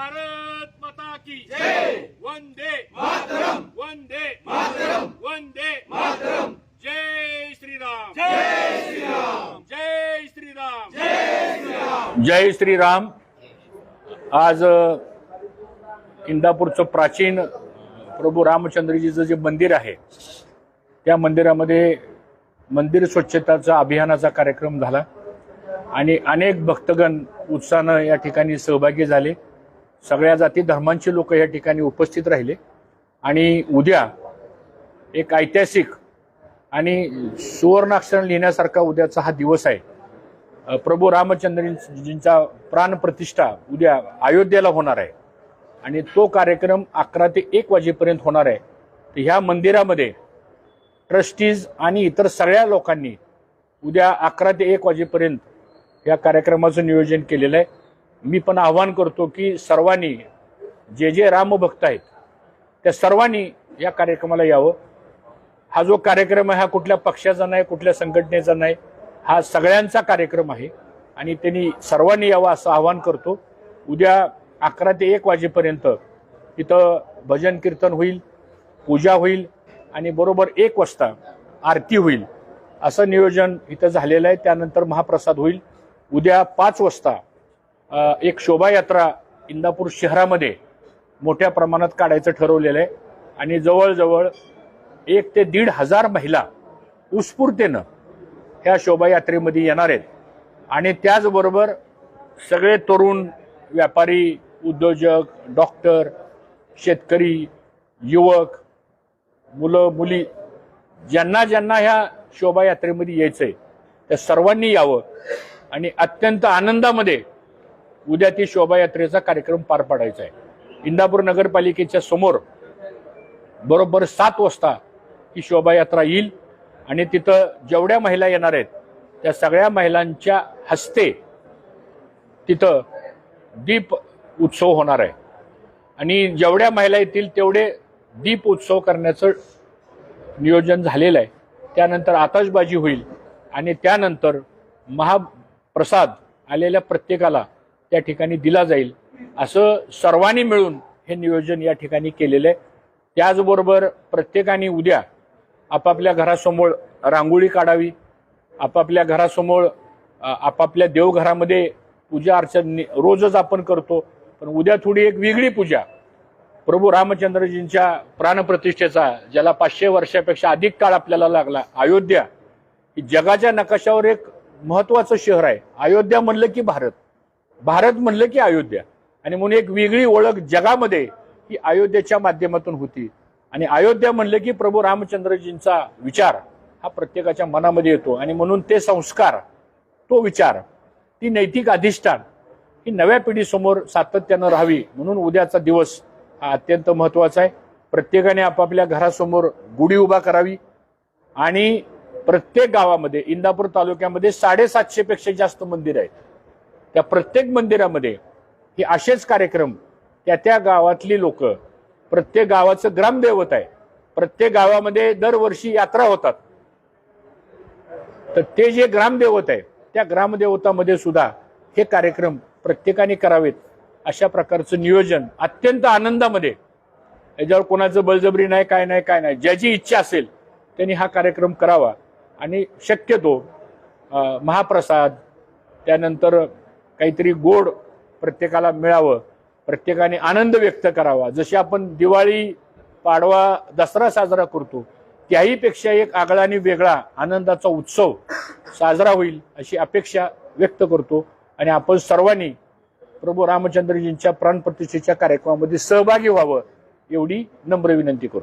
भारत माता की जय। वंदे। मातरम। वंदे। मातरम। वंदे। मातरम। जय श्रीराम। जय श्रीराम। जय श्रीराम। जय श्रीराम। जय श्रीराम। आज इंदापूरचं प्राचीन प्रभू रामचंद्रजीचं जे मंदिर आहे त्या मंदिरामध्ये मंदिर स्वच्छताचा अभियानाचा कार्यक्रम झाला आणि अनेक भक्तगण उत्साहानं या ठिकाणी सहभागी झाले. सगळ्या जाती धर्मांची लोक या ठिकाणी उपस्थित राहिले. आणि उद्या एक ऐतिहासिक आणि सुवर्णाक्षर लिहिण्यासारखा उद्याचा हा दिवस आहे. प्रभू रामचंद्रजींचा प्राणप्रतिष्ठा उद्या अयोध्येला होणार आहे. आणि तो कार्यक्रम अकरा ते एक वाजेपर्यंत होणार आहे. तर ह्या मंदिरामध्ये ट्रस्टीज आणि इतर सगळ्या लोकांनी उद्या अकरा ते एक वाजेपर्यंत या कार्यक्रमाचं नियोजन केलेलं आहे. मी पण आवाहन करतो की सर्वांनी जे जे रामभक्त आहेत त्या सर्वांनी या कार्यक्रमाला यावं. हा जो कार्यक्रम आहे हा कुठल्या पक्षाचा नाही कुठल्या संघटनेचा नाही हा सगळ्यांचा कार्यक्रम आहे आणि त्यांनी सर्वांनी यावं असं आवाहन करतो. उद्या अकरा ते एक वाजेपर्यंत इथं भजन कीर्तन होईल पूजा होईल आणि बरोबर एक वाजता आरती होईल. असं नियोजन इथं झालेलं आहे. त्यानंतर महाप्रसाद होईल. उद्या पाच वाजता एक शोभायात्रा इंदापूर शहरामध्ये मोठ्या प्रमाणात काढायचं ठरवलेलं आहे. आणि जवळजवळ एक ते दीड हजार महिला उत्स्फूर्तेनं ह्या शोभायात्रेमध्ये येणार आहेत. आणि त्याचबरोबर सगळे तरुण व्यापारी उद्योजक डॉक्टर शेतकरी युवक मुलं मुली ज्यांना ज्यांना ह्या शोभायात्रेमध्ये यायचं आहे त्या सर्वांनी यावं. आणि अत्यंत आनंदामध्ये उद्या ती शोभायात्रेचा कार्यक्रम पार पाडायचा आहे. इंदापूर नगरपालिकेच्या समोर बरोबर सात वाजता ही शोभायात्रा येईल आणि तिथं जेवढ्या महिला येणार आहेत त्या सगळ्या महिलांच्या हस्ते तिथं दीप उत्सव होणार आहे. आणि जेवढ्या महिला येतील तेवढे दीप उत्सव करण्याचं नियोजन झालेलं आहे. त्यानंतर आताशबाजी होईल आणि त्यानंतर महाप्रसाद आलेल्या प्रत्येकाला त्या ठिकाणी दिला जाईल. असं सर्वांनी मिळून हे नियोजन या ठिकाणी केलेलं आहे. त्याचबरोबर प्रत्येकाने उद्या आपापल्या घरासमोर रांगोळी काढावी. आपापल्या घरासमोर आपापल्या देवघरामध्ये पूजा अर्चन रोजच आपण करतो. पण उद्या थोडी एक वेगळी पूजा. प्रभू रामचंद्रजींच्या प्राणप्रतिष्ठेचा ज्याला पाचशे वर्षापेक्षा अधिक काळ आपल्याला लागला अयोध्या. ही जगाच्या नकाशावर एक महत्वाचं शहर आहे. अयोध्या म्हणलं की भारत. भारत म्हणलं की अयोध्या. आणि म्हणून एक वेगळी ओळख जगामध्ये ही अयोध्येच्या माध्यमातून होती. आणि अयोध्या म्हणलं की प्रभू रामचंद्रजींचा विचार हा प्रत्येकाच्या मनामध्ये येतो. आणि म्हणून ते संस्कार तो विचार ती नैतिक अधिष्ठान ही नव्या पिढीसमोर सातत्यानं राहावी. म्हणून उद्याचा दिवस हा अत्यंत महत्त्वाचा आहे. प्रत्येकाने आपापल्या घरासमोर गुढी उभा करावी. आणि प्रत्येक गावामध्ये इंदापूर तालुक्यामध्ये साडेसातशेपेक्षा जास्त मंदिर आहेत. त्या प्रत्येक मंदिरामध्ये हे असेच कार्यक्रम त्या त्या गावातली लोक प्रत्येक गावाचं ग्रामदैवत आहे. प्रत्येक गावामध्ये दरवर्षी यात्रा होतात. तर ते जे ग्रामदेवत आहे त्या ग्रामदेवतामध्ये सुद्धा हे कार्यक्रम प्रत्येकाने करावेत. अशा प्रकारचं नियोजन अत्यंत आनंदामध्ये. याच्यावर कोणाचं बळजबरी नाही काय नाही काय नाही. ज्याची इच्छा असेल त्यांनी हा कार्यक्रम करावा. आणि शक्यतो महाप्रसाद त्यानंतर काहीतरी गोड प्रत्येकाला मिळावं प्रत्येकाने आनंद व्यक्त करावा. जशी आपण दिवाळी पाडवा दसरा साजरा करतो त्याहीपेक्षा एक आगळा आणि वेगळा आनंदाचा उत्सव साजरा होईल अशी अपेक्षा व्यक्त करतो. आणि आपण सर्वांनी प्रभू रामचंद्रजींच्या प्राणप्रतिष्ठेच्या कार्यक्रमामध्ये सहभागी व्हावं एवढी नम्र विनंती करतो.